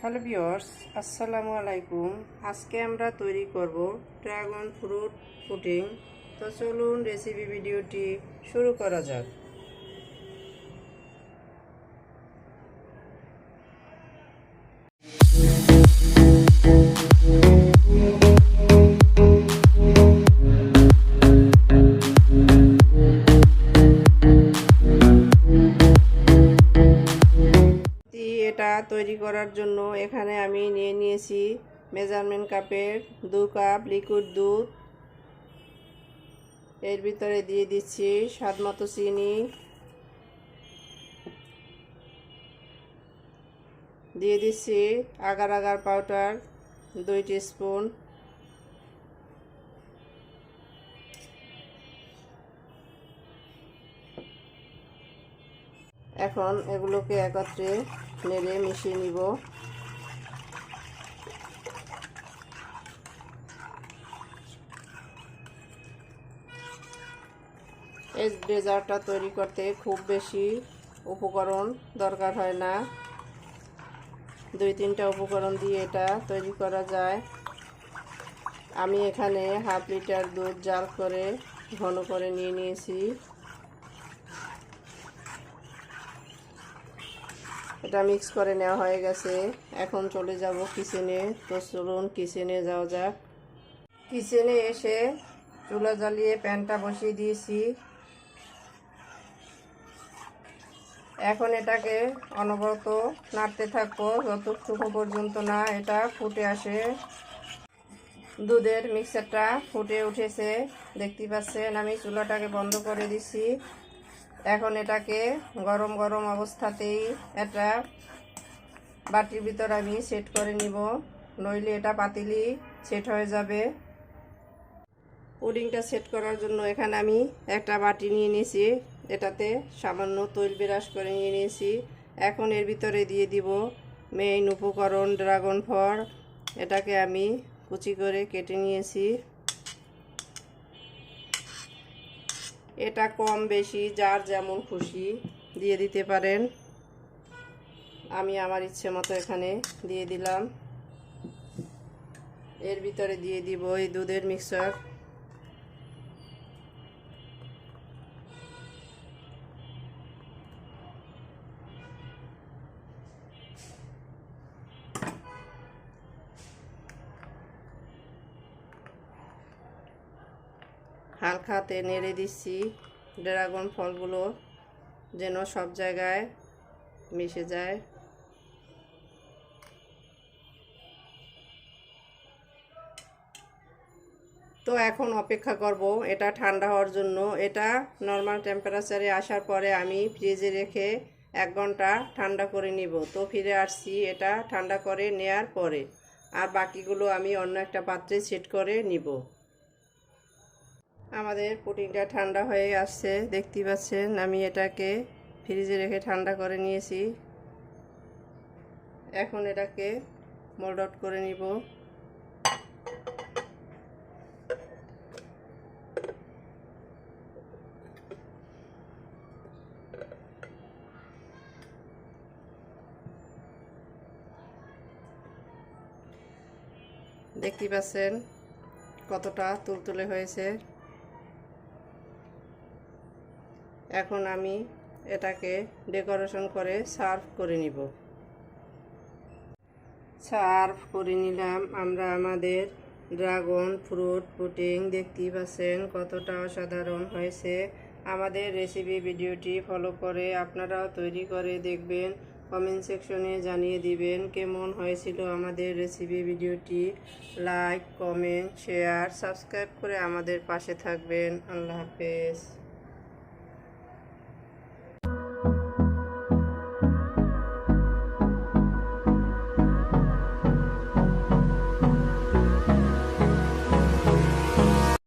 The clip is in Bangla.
হ্যালো ভিওর্স আসসালামু আলাইকুম। আজকে আমরা তৈরি করব ড্রাগন ফ্রুট পুটিং তো চলুন রেসিপি ভিডিওটি শুরু করা যাক। তৈরি করার জন্য এখানে আমি নিয়ে নিয়েছি মেজারমেন্ট কাপের দু কাপ লিকুইড দুধ। এর ভিতরে দিয়ে দিচ্ছি স্বাদ মতো চিনি। দিয়ে দিচ্ছি আগার আগার পাউডার দুই স্পুন এখন এগুলোকে একত্রে নেড়ে মিশিয়ে নিব। এই ডেজার্টটা তৈরি করতে খুব বেশি উপকরণ দরকার হয় না। দুই তিনটা উপকরণ দিয়ে এটা তৈরি করা যায়। আমি এখানে হাফ লিটার দুধ জাল করে ঘন করে নিয়ে নিয়েছি। এটা মিক্স করে নেওয়া হয়ে গেছে। এখন চলে যাব কিচেনে তো চলুন কিচেনে যাওয়া যাক। কিচেনে এসে চুলা জ্বালিয়ে প্যানটা বসিয়ে দিয়েছি। এখন এটাকে অনবরত নাড়তে থাকব। যতটুকু পর্যন্ত না এটা ফুটে আসে। দুধের মিক্সারটা ফুটে উঠেছে। দেখতে পাচ্ছেন, আমি চুলাটাকে বন্ধ করে দিছি। এখন এটাকে গরম গরম অবস্থাতেই এটা বাটির ভিতর আমি সেট করে নিব। নইলে এটা পাতিলি সেট হয়ে যাবে। পুডিংটা সেট করার জন্য এখানে আমি একটা বাটি নিয়ে নিয়েছি। এটাতে সামান্য তৈল বিরাস করে নিয়ে নিয়েছি। এখন এর ভিতরে দিয়ে দিব মেইন উপকরণ ড্রাগন ফল। এটাকে আমি কুচি করে কেটে নিয়েছি। এটা কম বেশি, যার যেমন খুশি দিয়ে দিতে পারেন। আমি আমার ইচ্ছে মতো এখানে দিয়ে দিলাম। এর ভিতরে দিয়ে দিব এই দুধের হালকাতে নেড়ে দিচ্ছি। ড্রাগন ফলগুলো যেন সব জায়গায় মিশে যায়। তো এখন অপেক্ষা করব, এটা ঠান্ডা হওয়ার জন্য। এটা নর্মাল টেম্পারেচারে আসার পরে আমি ফ্রিজে রেখে এক ঘণ্টা ঠান্ডা করে নিব। তো ফিরে আসছি, এটা ঠান্ডা করে নেয়ার পরে। আর বাকিগুলো আমি অন্য একটা পাত্রে সেট করে নিব। আমাদের পুডিংটা ঠান্ডা হয়ে আসছে, দেখতে পাচ্ছেন, আমি এটাকে ফ্রিজে রেখে ঠান্ডা করে নিয়েছি। এখন এটাকে মোল্ড আউট করে নিব। দেখতে পাচ্ছেন কতটা তুলতুলে হয়েছে। এখন আমি এটাকে ডেকোরেশন করে সার্ভ করে নিব। সার্ভ করে নিলাম। আমরা আমাদের ড্রাগন ফ্রুট পুটিং দেখতেই পাচ্ছেন কতটা অসাধারণ হয়েছে। আমাদের রেসিপি ভিডিওটি ফলো করে আপনারাও তৈরি করে দেখবেন। কমেন্ট সেকশনে জানিয়ে দিবেন কেমন হয়েছিল আমাদের রেসিপি ভিডিওটি। লাইক, কমেন্ট, শেয়ার, সাবস্ক্রাইব করে আমাদের পাশে থাকবেন। আল্লাহ হাফেজ।